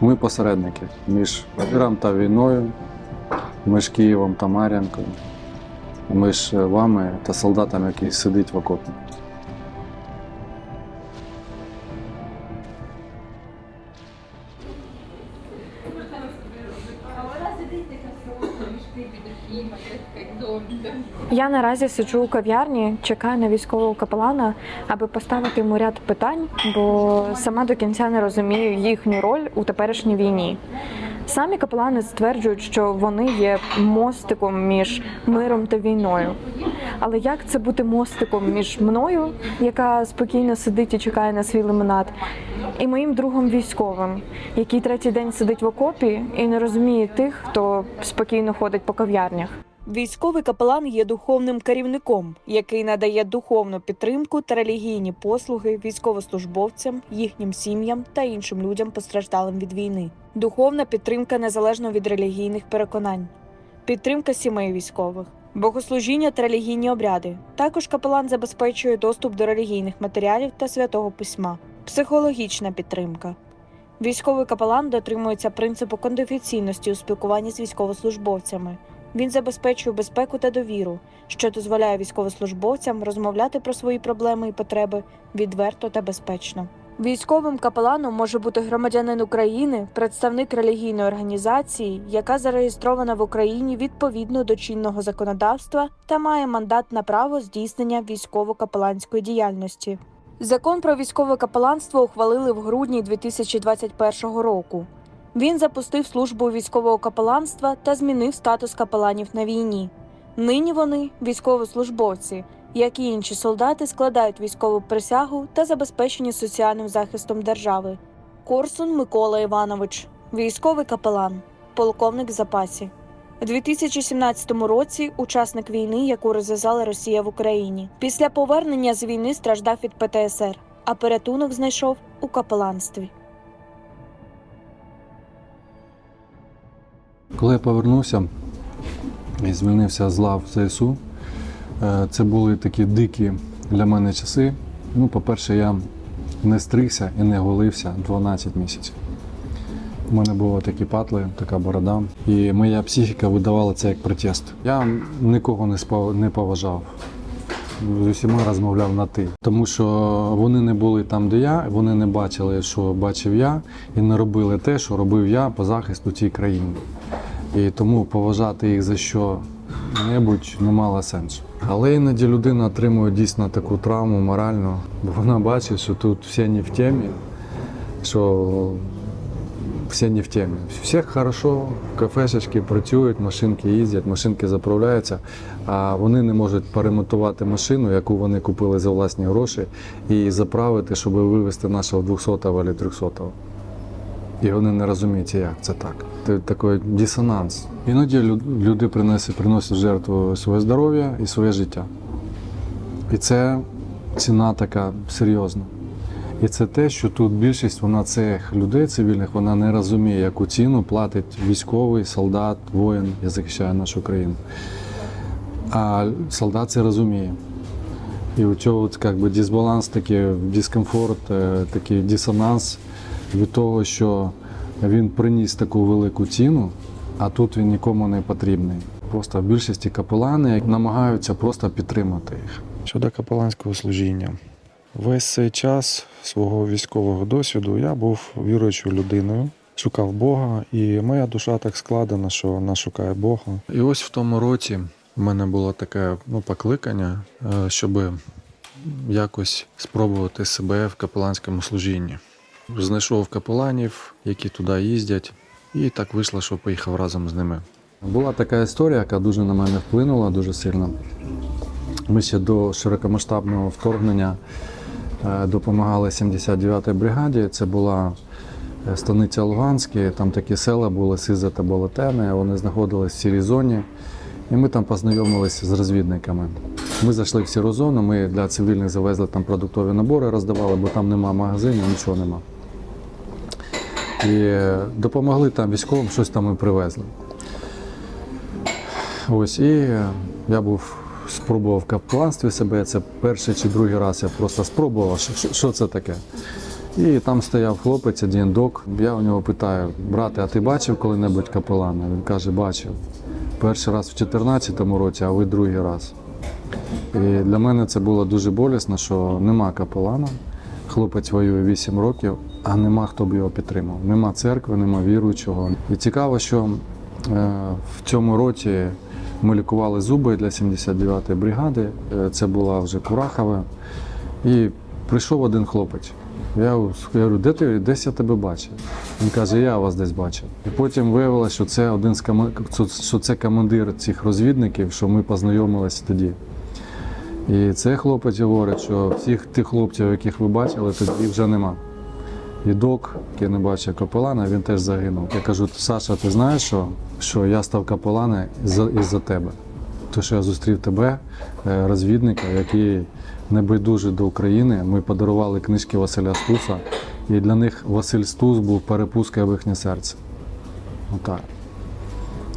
Ми посередники між миром та війною, між Києвом та Мар'янкою, між вами та солдатами, який сидить в окопі. Я наразі сиджу у кав'ярні, чекаю на військового капелана, аби поставити йому ряд питань, бо сама до кінця не розумію їхню роль у теперішній війні. Самі капелани стверджують, що вони є мостиком між миром та війною. Але як це бути мостиком між мною, яка спокійно сидить і чекає на свій лимонад, і моїм другом військовим, який третій день сидить в окопі і не розуміє тих, хто спокійно ходить по кав'ярнях? Військовий капелан є духовним керівником, який надає духовну підтримку та релігійні послуги військовослужбовцям, їхнім сім'ям та іншим людям, постраждалим від війни. Духовна підтримка незалежно від релігійних переконань, підтримка сімей військових, богослужіння та релігійні обряди. Також капелан забезпечує доступ до релігійних матеріалів та святого письма, психологічна підтримка. Військовий капелан дотримується принципу конфіденційності у спілкуванні з військовослужбовцями. Він забезпечує безпеку та довіру, що дозволяє військовослужбовцям розмовляти про свої проблеми і потреби відверто та безпечно. Військовим капеланом може бути громадянин України, представник релігійної організації, яка зареєстрована в Україні відповідно до чинного законодавства та має мандат на право здійснення військово-капеланської діяльності. Закон про військове капеланство ухвалили в грудні 2021 року. Він запустив службу військового капеланства та змінив статус капеланів на війні. Нині вони військовослужбовці, як і інші солдати, складають військову присягу та забезпечені соціальним захистом держави. Корсун Микола Іванович, військовий капелан, полковник в запасі. У 2017 році учасник війни, яку розв'язала Росія в Україні. Після повернення з війни страждав від ПТСР, а порятунок знайшов у капеланстві. Коли я повернувся і звільнився з лав ЗСУ, це були такі дикі для мене часи. Ну, по-перше, я не стригся і не голився 12 місяців. У мене були такі патли, така борода. І моя психіка видавала це як протест. Я нікого не спов- не поважав. З усіма розмовляв на ти. Тому що вони не були там, де я, вони не бачили, що бачив я, і не робили те, що робив я по захисту цієї країни. І тому поважати їх за що-небудь не мало сенсу. Але іноді людина отримує дійсно таку травму моральну, бо вона бачить, що тут всі не в темі, що всі не в темі. Всіх хорошо, кафешечки працюють, машинки їздять, машинки заправляються, а вони не можуть перемотувати машину, яку вони купили за власні гроші, і заправити, щоб вивезти нашого 200-го або 300-го. І вони не розуміють, як це так. Це такий дисонанс. Іноді люди приносять, приносять жертву своє здоров'я і своє життя. І це ціна така серйозна. І це те, що тут більшість вона цих людей цивільних вона не розуміє, яку ціну платить військовий, солдат, воїн, я захищаю нашу країну. А солдат це розуміє. І у цього дисбаланс, такий дискомфорт, е, такий дисонанс від того, що він приніс таку велику ціну, а тут він нікому не потрібний. Просто в більшості капелани намагаються просто підтримати їх. Щодо капеланського служіння. Весь цей час свого військового досвіду я був віруючою людиною, шукав Бога, і моя душа так складена, що вона шукає Бога. І ось в тому році в мене було таке ну, покликання, е, щоб якось спробувати себе в капеланському служінні. Знайшов капеланів, які туди їздять, і так вийшло, що поїхав разом з ними. Була така історія, яка дуже на мене вплинула дуже сильно. Ми ще до широкомасштабного вторгнення е, допомагали 79-й бригаді. Це була е, станиця Луганська, там такі села були Сиза та Болотене, вони знаходились в сірій зоні. І ми там познайомилися з розвідниками. Ми зайшли в сіру зону, ми для цивільних завезли там продуктові набори, роздавали, бо там нема магазинів, нічого нема. І допомогли там військовим, щось там ми привезли. Ось, і я був спробував в капеланстві себе. Це перший чи другий раз я просто спробував, що- що це таке. І там стояв хлопець, один док. Я у нього питаю, брате, а ти бачив коли-небудь капелана? Він каже, бачив. Перший раз в 2014 році, а ви другий раз. І для мене це було дуже болісно, що нема капелана. Хлопець воює 8 років, а нема хто б його підтримав. Нема церкви, нема віруючого. І цікаво, що е, в цьому році ми лікували зуби для 79-ї бригади. Е, Це була вже Курахова. І прийшов один хлопець. Я говорю, де ти? Десь я тебе бачив. Він каже, я вас десь бачив. І потім виявилося, що це один з кома- що це командир цих розвідників, що ми познайомилися тоді. І цей хлопець говорить, що всіх тих хлопців, яких ви бачили, тоді вже нема. І док, який не бачив капелана, він теж загинув. Я кажу, Саша, ти знаєш, що, що я став капеланом із-за, із-за тебе. Тому що я зустрів тебе, е, розвідника, який небайдужий до України. Ми подарували книжки Василя Стуса, і для них Василь Стус був перепускою в їхнє серце. Отак.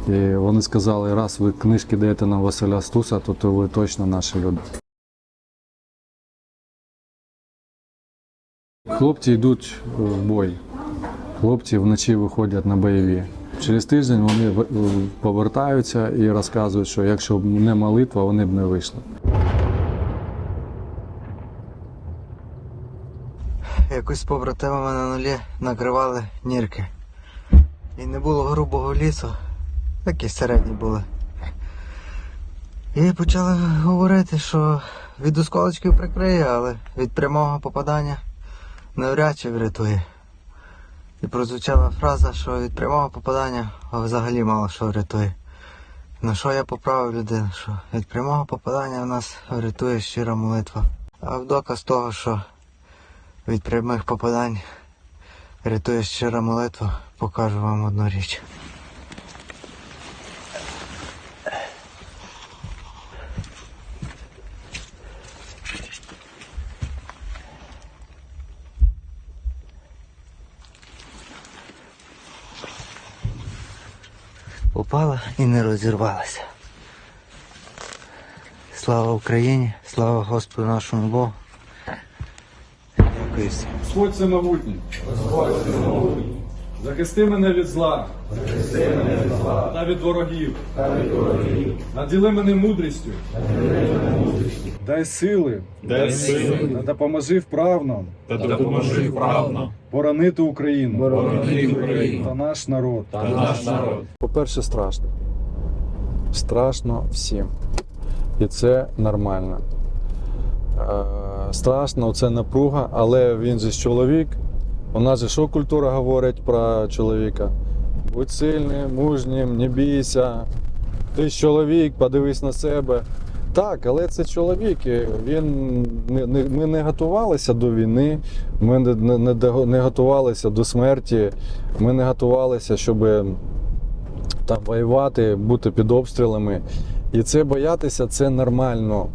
І вони сказали, раз ви книжки даєте нам Василя Стуса, то, то ви точно наші люди. Хлопці йдуть в бой. Хлопці вночі виходять на бойові. Через тиждень вони повертаються і розказують, що якщо б не молитва, вони б не вийшли. Якось побратимами на нулі накривали нірки. І не було грубого лісу, такі середні були. І почали говорити, що від осколочків прикриє, але від прямого попадання навряд чи врятує. І прозвучала фраза, що від прямого попадання взагалі мало що врятує. На що я поправив людину, що від прямого попадання в нас врятує щира молитва. А в доказ того, що від прямих попадань рятує щира молитва, покажу вам одну річ. Упала і не розірвалася. Слава Україні, слава Господу нашому Богу. Дякую всім. Господь всемогутній. Захисти мене від зла. Та від ворогів. Наділи мене мудрістю. Дай сили. Дай сили Та допоможи вправно та допоможи вправно боронити Україну боронити Україну та наш народ. та наш народ. По-перше, страшно. Страшно всім. І це нормально. Е, страшно, це напруга, але він же ж чоловік. У нас же що культура говорить про чоловіка? Будь сильним, мужнім, не бійся. Ти ж чоловік, подивись на себе. Так, але це чоловік. Він, не, ми не готувалися до війни, ми не, не, не готувалися до смерті, ми не готувалися, щоб там воювати, бути під обстрілами. І це боятися це нормально.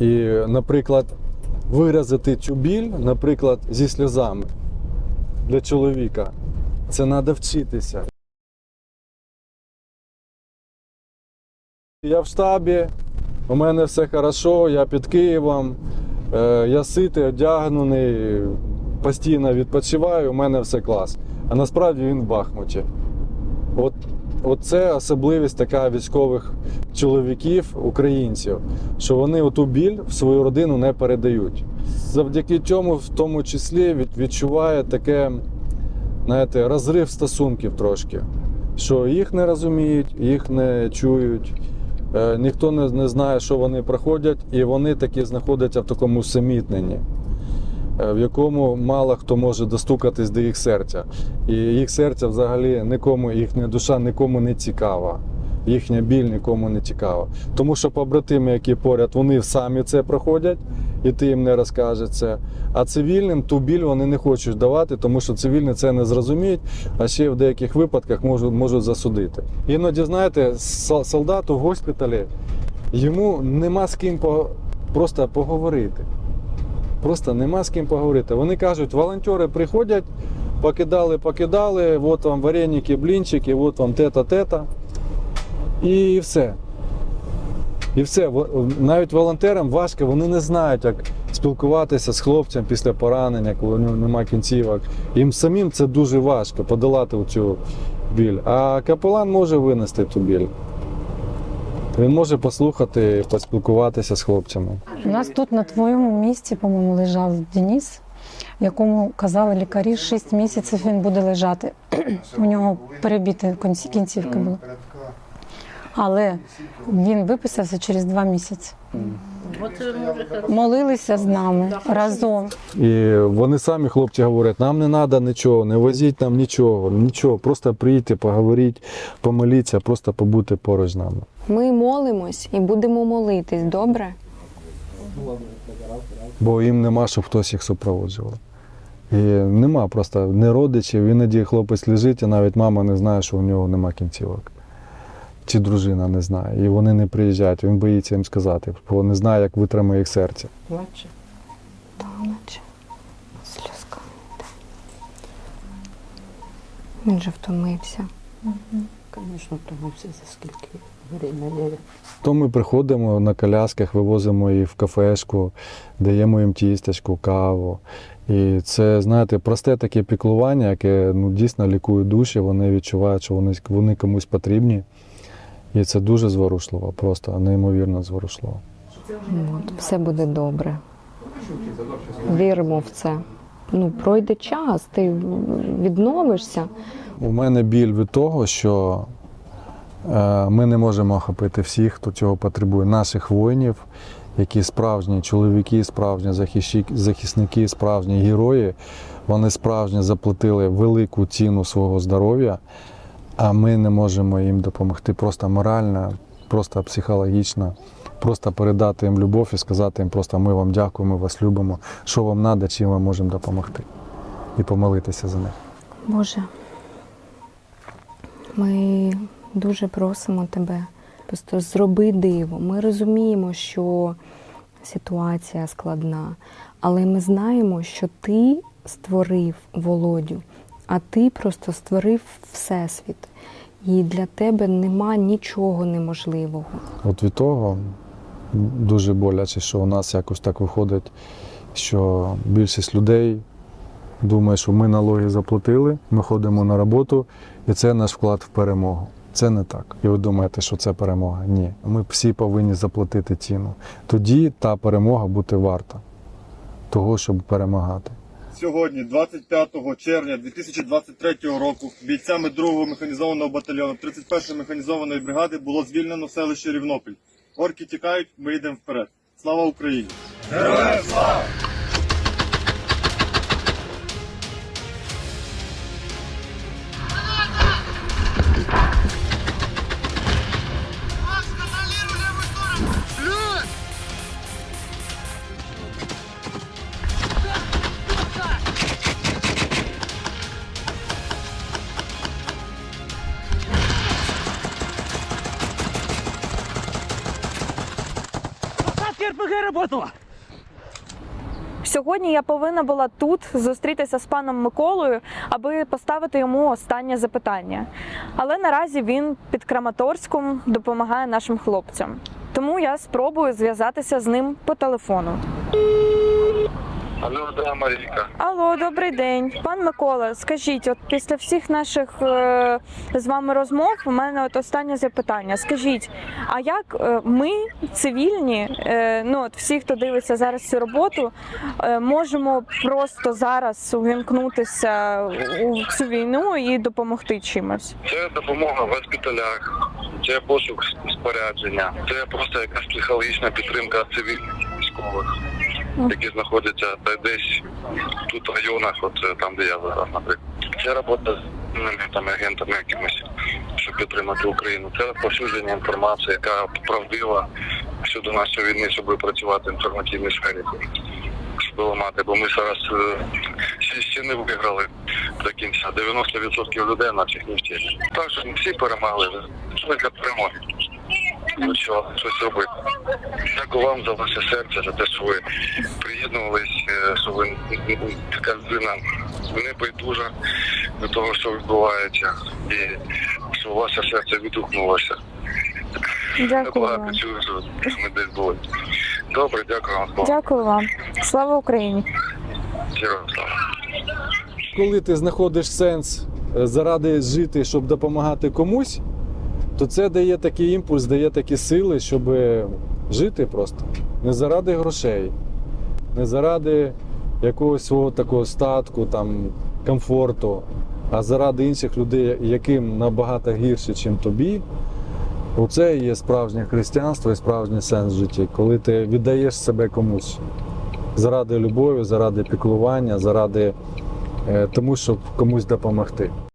І, наприклад, виразити цю біль, наприклад, зі сльозами для чоловіка. Це треба вчитися. Я в штабі, у мене все хорошо, я під Києвом, е, я ситий, одягнений, постійно відпочиваю, у мене все клас. А насправді він в Бахмуті. От, от це особливість така військових чоловіків, українців, що вони оту біль в свою родину не передають. Завдяки цьому, в тому числі, від- відчуває таке, знаєте, розрив стосунків трошки. Що їх не розуміють, їх не чують, ніхто не, не знає, що вони проходять, і вони такі знаходяться в такому самітненні е, в якому мало хто може достукатись до їх серця. І їх серця взагалі нікому, їхня душа нікому не цікава. Їхня біль нікому не цікава. Тому що побратими, які поряд, вони самі це проходять, і ти їм не розкажеш це. А цивільним ту біль вони не хочуть давати, тому що цивільні це не зрозуміють, а ще в деяких випадках можуть, можуть засудити. Іноді, знаєте, сол- солдату в госпіталі йому нема з ким просто поговорити. Просто нема з ким поговорити. Вони кажуть, волонтери приходять, покидали, покидали, от вам вареники, блінчики, от вам тета, тета. І все. І все. Навіть волонтерам важко, вони не знають, як спілкуватися з хлопцем після поранення, коли немає кінцівок. Їм самим це дуже важко подолати цю біль. А капелан може винести ту біль. Він може послухати, поспілкуватися з хлопцями. У нас тут на твоєму місці, по-моєму, лежав Деніс, якому казали лікарі, 6 місяців він буде лежати. У нього перебіті кінці- кінцівки були. Але він виписався через два місяці. Молилися з нами разом. І вони самі, хлопці, говорять, нам не треба нічого, не возіть нам нічого, нічого. Просто приїдьте, поговоріть, помоліться, просто побути поруч з нами. Ми молимось і будемо молитись, добре? Бо їм нема, щоб хтось їх супроводжував. І нема просто не родичів, іноді хлопець лежить, і навіть мама не знає, що у нього нема кінцівок. Чи дружина не знає. І вони не приїжджають, він боїться їм сказати, бо не знає, як витримає їх серце. Плаче. Та наче сльозка. Він же втомився. Звісно, втомився за скільки время То ми приходимо на колясках, вивозимо їх в кафешку, даємо їм тістечку, каву. І це, знаєте, просте таке піклування, яке ну, дійсно лікує душі, вони відчувають, що вони, вони комусь потрібні. І це дуже зворушливо, просто неймовірно зворушливо. От, все буде добре. Віримо в це. Ну, пройде час, ти відновишся. У мене біль від того, що е, ми не можемо охопити всіх, хто цього потребує, наших воїнів, які справжні чоловіки, справжні захисники, справжні герої. Вони справжньо заплатили велику ціну свого здоров'я, а ми не можемо їм допомогти просто морально, просто психологічно, просто передати їм любов і сказати їм просто ми вам дякуємо, ми вас любимо, що вам треба, чим ми можемо допомогти. І помолитися за них. Боже, ми дуже просимо тебе. Просто зроби диво. Ми розуміємо, що ситуація складна, але ми знаємо, що ти створив Володю, а ти просто створив Всесвіт. І для тебе нема нічого неможливого. От від того дуже боляче, що у нас якось так виходить, що більшість людей думає, що ми налоги заплатили, ми ходимо на роботу, і це наш вклад в перемогу. Це не так. І ви думаєте, що це перемога? Ні. Ми всі повинні заплатити ціну. Тоді та перемога бути варта того, щоб перемагати. Сьогодні, 25 червня 2023 року, бійцями 2-го механізованого батальйону 31-ї механізованої бригади було звільнено селище Рівнопіль. Орки тікають, ми йдемо вперед. Слава Україні! Сьогодні я повинна була тут зустрітися з паном Миколою, аби поставити йому останнє запитання. Але наразі він під Краматорськом допомагає нашим хлопцям. Тому я спробую зв'язатися з ним по телефону. Алло, да, Марійка. Алло, добрий день, пан Микола. Скажіть, от після всіх наших е, з вами розмов, у мене от останнє запитання. Скажіть, а як е, ми, цивільні, е, ну от всі, хто дивиться зараз цю роботу, е, можемо просто зараз увімкнутися у цю війну і допомогти чимось? Це допомога в госпіталях, це пошук спорядження, це просто якась психологічна підтримка цивільних військових, які знаходяться де- десь тут в районах, от е, там, де я зараз, наприклад. Це робота з там агентами якимось, щоб підтримати Україну. Це розповсюдження інформації, яка правдива щодо нашої війни, щоб працювати в інформаційній сфері. Щоб ламати, бо ми зараз е, ще, ще не виграли до кінця. 90% людей наших не вчать. Так що всі перемогли. Що для перемоги? Ну що, щось робити. Дякую вам за ваше серце, за те, що ви приєднувались, е, що ви така людина не байдужа до того, що відбувається, і що ваше серце відгукнулося. Дякую. Вам. чую, що ми. Добре, дякую вам. Дякую вам. Слава Україні! Коли ти знаходиш сенс е, заради жити, щоб допомагати комусь, то це дає такий імпульс, дає такі сили, щоб жити просто. Не заради грошей, не заради якогось свого такого статку, там, комфорту, а заради інших людей, яким набагато гірше, ніж тобі. Оце і є справжнє християнство і справжній сенс в житті, коли ти віддаєш себе комусь заради любові, заради піклування, заради е, тому, щоб комусь допомогти.